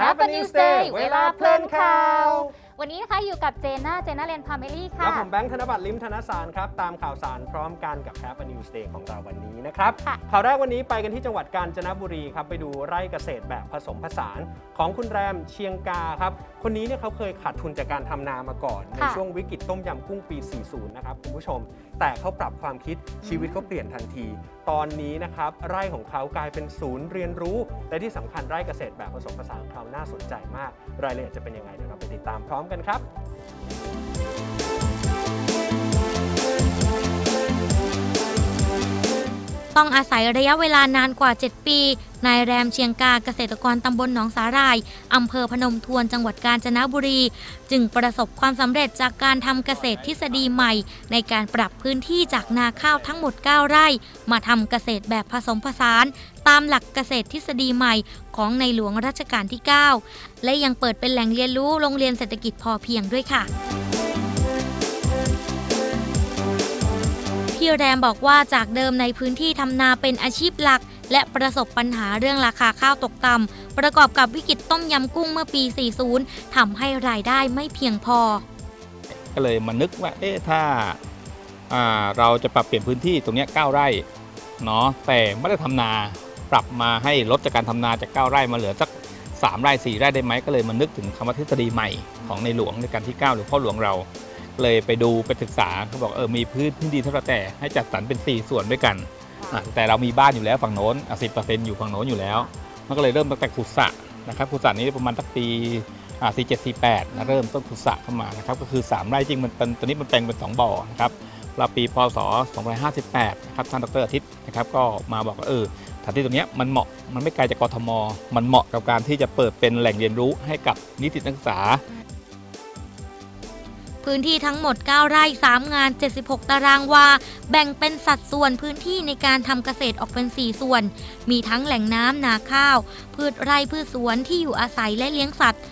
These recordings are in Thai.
Happy News Day เวลาเพลินข่าว วันนี้นะคะอยู่กับเจน่า เจน่าเรนพาเมลี่และค่ะผมแบงค์ธนบัตรลิมธนสารครับ ตามข่าวสารพร้อมกันกับ Happy News Day ของเราวันนี้นะครับ ค่ะข่าวแรกวันนี้ไปกันที่จังหวัดกาญจนบุรีครับ ไปดูไร่เกษตรแบบผสมผสาน ของคุณแรมเชียงกาครับ คนนี้เนี่ยเขาเคยขาดทุนจากการทำนามาก่อน ในช่วงวิกฤตต้มยำกุ้งปี 40 นะครับคุณผู้ชม แต่เขาปรับความคิดชีวิตเขาเปลี่ยนทันที ตอนนี้นะครับไร่ของเขากลายเป็นศูนย์เรียนรู้ และที่สำคัญไร่เกษตรแบบผสมผสานของเขาน่าสนใจมาก รายละเอียดจะเป็นยังไงเดี๋ยวเราไปติดตามพร้อมกันครับต้องอาศัยระยะเวลานานกว่า 7 ปี นายแรมเชียงกาเกษตรกรตำบลหนองสาหร่ายอำเภอพนมทวนจังหวัดกาญจนบุรี จึงประสบความสำเร็จจากการทำเกษตรทฤษฎีใหม่ ในการปรับพื้นที่จากนาข้าวทั้งหมด 9 ไร่ มาทำเกษตรแบบผสมผสาน ตามหลักเกษตรทฤษฎีใหม่ของในหลวงรัชกาลที่ 9 และยังเปิดเป็นแหล่งเรียนรู้โรงเรียนเศรษฐกิจพอเพียงด้วยค่ะพี่แรมบอกว่าจากเดิมในพื้นที่ทำนาเป็นอาชีพหลัก และประสบปัญหาเรื่องราคาข้าวตกต่ำประกอบกับวิกฤตต้มยำกุ้งเมื่อปี 40 ทำให้รายได้ไม่เพียงพอ ก็เลยมานึกว่าเอ๊ะถ้าอ่าเราจะปรับเปลี่ยนพื้นที่ตรงเนี้ย9ไร่เนาะแต่ไม่ได้ทำนาปรับมาให้ลดจากการทำนาจาก 9 ไร่มาเหลือสัก3ไร่4ไร่ได้ไหมก็เลยมานึกถึงคำว่าทฤษฎีใหม่ของในหลวงในการที่ 9 หรือพ่อหลวงเราเลยไปดูไปศึกษาเขาบอกเออมีพื้นที่ดีเท่าแต่ให้จัดสรรเป็น 4 ส่วนด้วยกัน อะแต่เรามีบ้านอยู่แล้วฝั่งโน้นสิบเปอร์เซ็นต์อยู่ฝั่งโน้นอยู่แล้ว มันก็เลยเริ่มตั้งแต่ขุดสระนะครับขุดสระนี้ประมาณสักปีอ่า47 48นะเริ่มต้นขุดสระเข้ามานะครับก็คือ 3 ไร่จริงมันเป็นตอนนี้มันแปลงเป็น 2 บ่อนะครับเราปีพศ258นะครับท่านดรอาทิตย์นะครับก็มาบอกว่าเออสถานที่ตรงนี้มันเหมาะมันไม่ไกลจากกทม มันเหมาะกับการที่จะเปิดเป็นแหล่งเรียนรู้ให้กับนิสิตนักศึกษา พื้นที่ทั้งหมด 9 ไร่ 3 งาน 76 ตารางวา แบ่งเป็นสัดส่วนพื้นที่ในการทำเกษตรออกเป็น 4 ส่วน มีทั้งแหล่งน้ำนาข้าว พืชไร่พืชสวนที่อยู่อาศัยและเลี้ยงสัตว์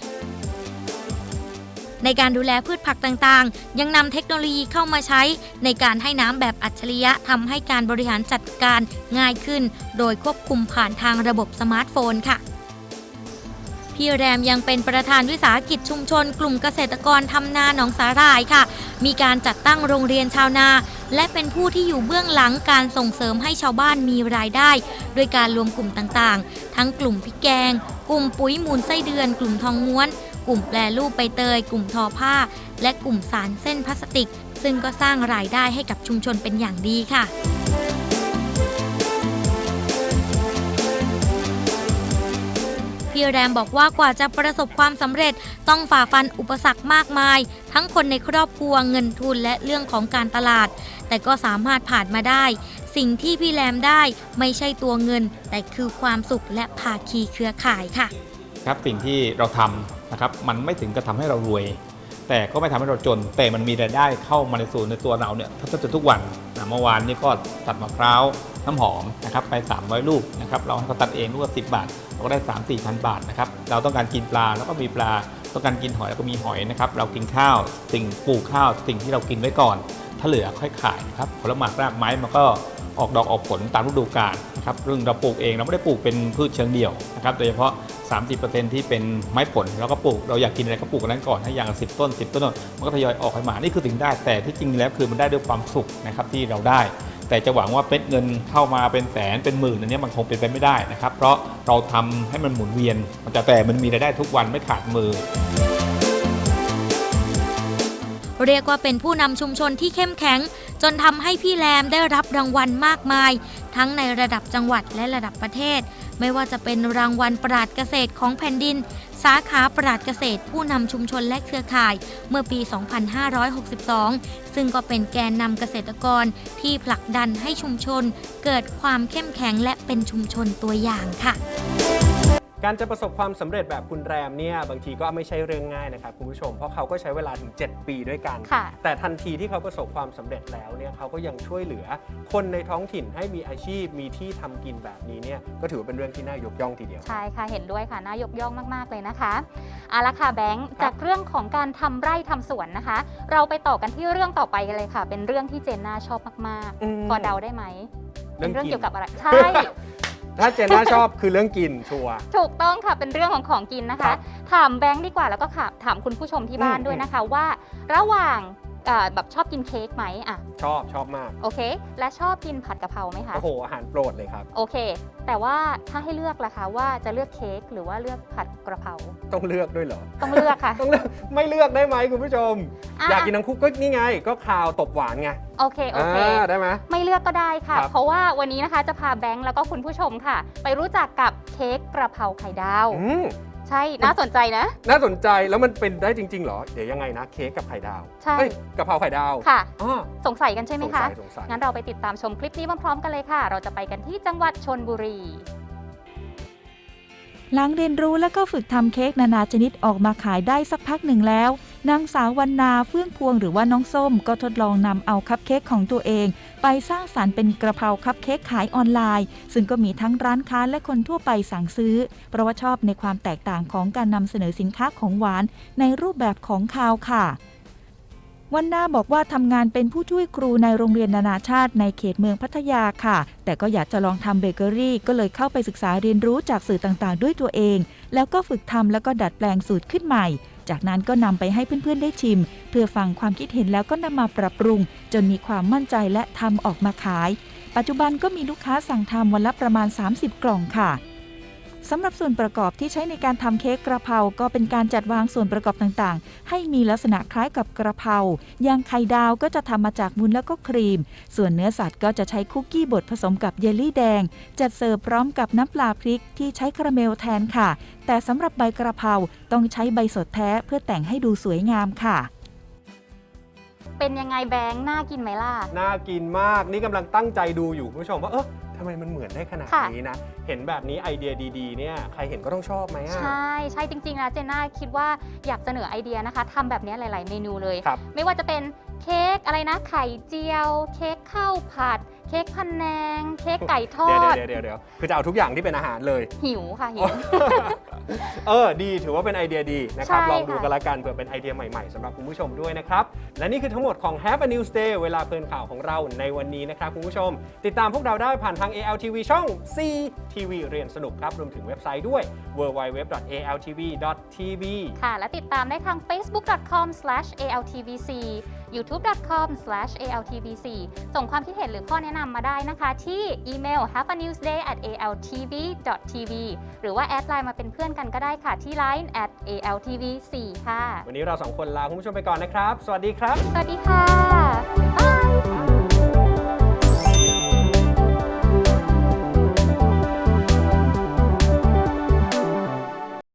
ในการดูแลพืชผักต่างๆ ยังนำเทคโนโลยีเข้ามาใช้ ในการให้น้ำแบบอัจฉริยะทำให้การบริหารจัดการง่ายขึ้น โดยควบคุมผ่านทางระบบสมาร์ทโฟนค่ะ พี่แรมยังเป็นประธานวิสาหกิจชุมชน กลุ่มเกษตรกรทำนาหนองสาหร่ายค่ะ มีการจัดตั้งโรงเรียนชาวนา และเป็นผู้ที่อยู่เบื้องหลังการส่งเสริมให้ชาวบ้านมีรายได้ ด้วยการรวมกลุ่มต่างๆ ทั้งกลุ่มพริกแกง กลุ่มปุ๋ยมูลไส้เดือน กลุ่มทองม้วน กลุ่มแปรรูปใบเตย กลุ่มทอผ้า และกลุ่มสารเส้นพลาสติก ซึ่งก็สร้างรายได้ให้กับชุมชนเป็นอย่างดีค่ะ พี่แรมบอกว่ากว่าจะประสบความสำเร็จต้องฝ่าฟันอุปสรรคมากมาย ทั้งคนในครอบครัวเงินทุนและเรื่องของการตลาด แต่ก็สามารถผ่านมาได้ สิ่งที่พี่แรมได้ไม่ใช่ตัวเงิน แต่คือความสุขและภาคีเครือข่ายค่ะ ครับสิ่งที่เราทำนะครับมันไม่ถึงกับทำให้เรารวย แต่ก็ไม่ทำให้เราจน แต่มันมีรายได้เข้ามาในส่วนในตัวเราเนี่ยแทบจะทุกวันนะเมื่อวานนี้ก็ตัดมะพร้าว น้ำหอมนะครับไป 300 ลูกนะครับเราให้เขาตัดเองลูกละ10บาท เราก็ได้ 3 4พันบาทนะครับเราต้องการกินปลาแล้วก็มีปลา ต้องการกินหอยแล้วก็มีหอยนะครับเรากินข้าวสิ่งปลูกข้าว สิ่งที่เรากินไว้ก่อน ถ้าเหลือค่อยขายนะครับผลไม้รากไม้มันก็ออกดอกออกผลตามฤดูกาลนะครับเรื่องเราปลูกเองเราไม่ได้ปลูกเป็นพืชเชิงเดี่ยวนะครับโดยเฉพาะ 30%ที่เป็นไม้ผลเราก็ปลูกเราอยากกินอะไรก็ปลูกนั้นก่อนให้อย่าง10 ต้น 10 ต้นมันก็ทยอยออกให้มานี่คือสิ่งได้แต่ที่จริงแล้วคือมันได้ด้วยความสุขนะครับที่เราได้ แต่จะหวังว่าเป็นเงินเข้ามาเป็นแสนเป็นหมื่นอันนี้มันคงเป็นไปไม่ได้นะครับ เพราะเราทำให้มันหมุนเวียน มันจะแต่มันมีรายได้ทุกวันไม่ขาดมือ เรียกว่าเป็นผู้นำชุมชนที่เข้มแข็ง จนทำให้พี่แรมได้รับรางวัลมากมาย ทั้งในระดับจังหวัดและระดับประเทศ ไม่ว่าจะเป็นรางวัลปราดเกษตรของแผ่นดิน สาขาปราดเกษตร ผู้นำชุมชนและเครือข่ายเมื่อปี 2562 ซึ่งก็เป็นแกนนำเกษตรกรที่ผลักดันให้ชุมชน เกิดความเข้มแข็งและเป็นชุมชนตัวอย่างค่ะ การจะประสบความสำเร็จแบบคุณแรมเนี่ยบางทีก็ไม่ใช่เรื่องง่ายนะครับคุณผู้ชม เพราะเขาก็ใช้เวลาถึง 7 ปีด้วยกันค่ะแต่ทันทีที่เขาประสบความสำเร็จแล้วเนี่ยเขาก็ยังช่วยเหลือ คนในท้องถิ่นให้มีอาชีพมีที่ทำกินแบบนี้เนี่ยก็ถือว่าเป็นเรื่องที่น่ายกย่องทีเดียว ใช่ค่ะเห็นด้วยค่ะน่ายกย่องมาก ๆ เลยนะคะเอาละค่ะแบงค์ครับจากเรื่องของการทำไร่ทำสวนนะคะ เราไปต่อกันที่เรื่องต่อไปกันเลยค่ะ เป็นเรื่องที่เจนน่าชอบมากมๆพอเดาได้ไหมเรื่เป็องนเรื่องกินเกี่ยวกับอะไรใช่ ถ้าเจนน่าชอบคือเรื่องกินชัวร์ ถูกต้องค่ะเป็นเรื่องของของกินนะครัคะ บถามแบงค์ดีกว่าแล้วก็ค่ะถามคุณผู้ชมที่บ้านอืมด้วยนะคะว่า ระหว่างเอ่อแบบชอบกินเค้กไหมอะชอบชอบมาก โอเค และชอบกินผัดกะเพราไหมคะโอ้โหอาหารโปรดเลยครับ โอเค แต่ว่าถ้าให้เลือกล่ะคะว่าจะเลือกเค้กหรือว่าเลือกผัดกระเพราต้องเลือกด้วยเหรอ ต้องเลือกค่ะ ต้องเลือกไม่เลือกได้ไหมคุณผู้ชมอะอยากกินทั้งคู่ก็นี่ไง ก็คาวตบหวานไงโอเคโอเคอ่าได้ไหม ไม่เลือกก็ได้ค่ะ ครับ เพราะว่าวันนี้นะคะจะพาแบงค์แล้วก็คุณผู้ชมค่ะ ไปรู้จักกับเค้กกระเพราไข่ดาว อืม ใช่น่าสนใจนะ น่าสนใจแล้วมันเป็นได้จริงๆเหรอ เดี๋ยวยังไงนะเค้กกับไข่ดาวใช่ เอ้ยกะเพราไข่ดาวค่ะอ๋อสงสัยกันใช่ไหมสงคะ สัยสงสัย งั้นเราไปติดตามชมคลิปนี้พร้อมๆกันเลยค่ะ เราจะไปกันที่จังหวัดชนบุรี หลังเรียนรู้และก็ฝึกทำเค้กนานาชนิดออกมาขายได้สักพักหนึ่งแล้ว นางสาววรรณาเฟื่องพวงหรือว่าน้องส้มก็ทดลองนำเอาคัพเค้กของตัวเอง ไปสร้างสารรค์เป็นกระเพราคัพเค้กขายออนไลน์ ซึ่งก็มีทั้งร้านค้าและคนทั่วไปสั่งซื้อ เพราะว่าชอบในความแตกต่างของการนำเสนอสินค้าของหวานในรูปแบบของคาวค่ะวันนาบอกว่าทำงานเป็นผู้ช่วยครูในโรงเรียนนานาชาติในเขตเมืองพัทยาค่ะ แต่ก็อยากจะลองทำเบเกอรี่ ก็เลยเข้าไปศึกษาเรียนรู้จากสื่อต่างๆ ด้วยตัวเอง แล้วก็ฝึกทำแล้วก็ดัดแปลงสูตรขึ้นใหม่ จากนั้นก็นำไปให้เพื่อนๆได้ชิม เพื่อฟังความคิดเห็นแล้วก็นำมาปรับปรุง จนมีความมั่นใจและทำออกมาขาย ปัจจุบันก็มีลูกค้าสั่งทำวันละประมาณ 30 กล่องค่ะ สำหรับส่วนประกอบที่ใช้ในการทำเค้กกระเพราก็เป็นการจัดวางส่วนประกอบต่างๆ ให้มีลักษณะคล้ายกับกระเพราอย่างไข่ดาวก็จะทำมาจากวุ้นแล้วก็ครีม ส่วนเนื้อสัตว์ก็จะใช้คุกกี้บดผสมกับเยลลี่แดง จัดเสิร์ฟพร้อมกับน้ำปลาพริกที่ใช้คาราเมลแทนค่ะ แต่สำหรับใบกระเพราต้องใช้ใบสดแท้เพื่อแต่งให้ดูสวยงามค่ะ เป็นยังไงแบงค์น่ากินไหมล่ะ น่ากินมาก นี่กำลังตั้งใจดูอยู่คุณผู้ชมว่าเออทำไมมันเหมือนได้ขนาดค่ะ นี้นะ เห็นแบบนี้ไอเดียดีๆ เนี่ย ใครเห็นก็ต้องชอบไหมอะใช่ใช่จริงๆนะเจน่าคิดว่าอยากเสนอไอเดียนะคะทำแบบนี้หลาย ๆ เมนูเลย ครับ ไม่ว่าจะเป็นเค้กอะไรนะ ไข่เจียว เค้กข้าวผัด เค้กพันแนง เค้กไก่ทอเดี๋ยวด เดี๋ยวเดี๋ยวเดี๋ยวคือจะเอาทุกอย่างที่เป็นอาหารเลย หิวค่ะหิว เออดีถือว่าเป็นไอเดียดีนะครับ ใช่ลองดูค่ะ กันละกันเผื่อเป็นไอเดียใหม่ๆสำหรับคุณผู้ชมด้วยนะครับ และนี่คือทั้งหมดของ Have a News Day เวลาเพลินข่าวของเราในวันนี้นะครับคุณผู้ชม ติดตามพวกเราได้ผ่านทาง ALTV ช่อง C TV เรียนสนุกครับรวมถึงเว็บไซต์ด้วย www.altv.tv ค่ะ และติดตามได้ทาง facebook.com/altvc youtube.com/altvc ส่งความคิดเห็นหรือข้อแนะนำมาได้นะคะ ที่อีเมล have a news day at altv.tv หรือว่าแอดไลน์มาเป็นเพื่อนกันก็ได้ค่ะที่ line at altv4 ค่ะ วันนี้เราสองคนลาคุณผู้ชมไปก่อนนะครับ สวัสดีครับ สวัสดีค่ะ